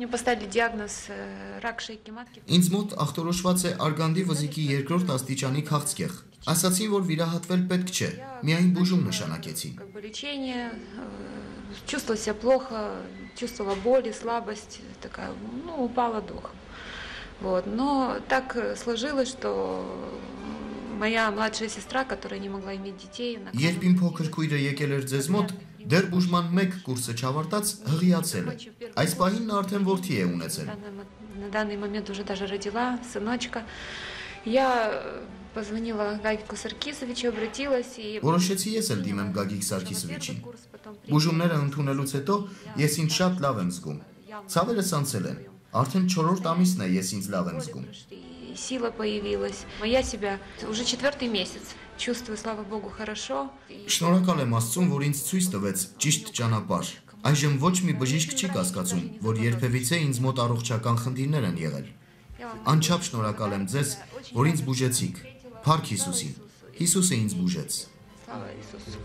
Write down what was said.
Мне поставили диагноз э, рак шейки матки. Ինձ մոտ ախտորոշված է արգանդի վզիկի երկրորդ աստիճանի քաղցկեղ։ Ասացին, որ վիրահատվել պետք չէ։ Միայն բուժում նշանակեցին։ Как бы лечение, э, чувствовала себя плохо, чувствовала боль и слабость, такая, ну, упала духом. Вот. Но так э, сложилось, что моя младшая сестра, которая не могла иметь детей, она... Երբ իմ փոքր քույրը եկել էր ձեզ մոտ, դեռ բուժման 1 կուրսը չավարտած հղիացել է։ Այս պահին նա արդեն որդի է ունեցել։ На данный мо- На данный момент уже даже родила сыночка. Я э, позвонила Гагику Саркисовичу, обратилась и... Որոշեցի ես էլ դիմեմ Գագիկ Սարգիսովիչին։ Բուժումները ընդունելուց հետո ես ինձ շատ լավ եմ զգում։ Ցավերս անցել են։ Արդեն 4-րդ ամիսն է ես ինձ լավ եմ զգում։ И сила появилась. Я себя уже четвертый месяц чувствую, слава богу, хорошо. И Շնորհակալ եմ Աստծուն, որ ինձ ցույց տվեց ճիշտ ճանապարհ։ Այժմ ոչ մի բժիշկ չի կասկածում, որ երբևիցե ինձ մոտ առողջական խնդիրներ են եղել։ я вам Անչափ շնորհակալ եմ ձեզ, որ ինձ բուժեցիք։ Փառք Հիսուսին։ Հիսուսը ինձ բուժեց։ слава Иисусу.